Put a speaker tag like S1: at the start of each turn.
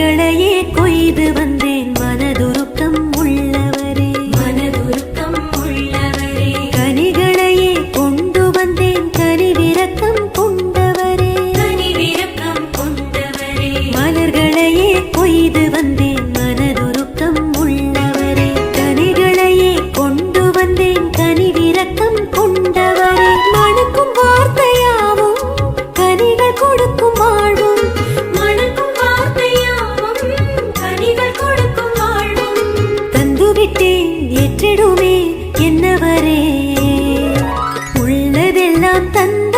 S1: கண்களையே கொய்து வந்தேன். மனதுருக்கம் உள்ளவரே.
S2: மனதுருக்கம் உள்ளவரே.
S1: கனிகளையே கொண்டு வந்தேன். கனிவிரக்கம் கொண்டவரே.
S2: கனிவிரக்கம் கொண்டவரே.
S1: மலர்களையே கொய்து வந்தேன். மனதுருக்கம் உள்ளவரே. கனிகளையே கொண்டு வந்தேன். கனிவிரக்கம் கொண்டவரே. மணக்கும் வார்த்தையாவும் கனிகள் கொடுக்கும் வாழ்வு 等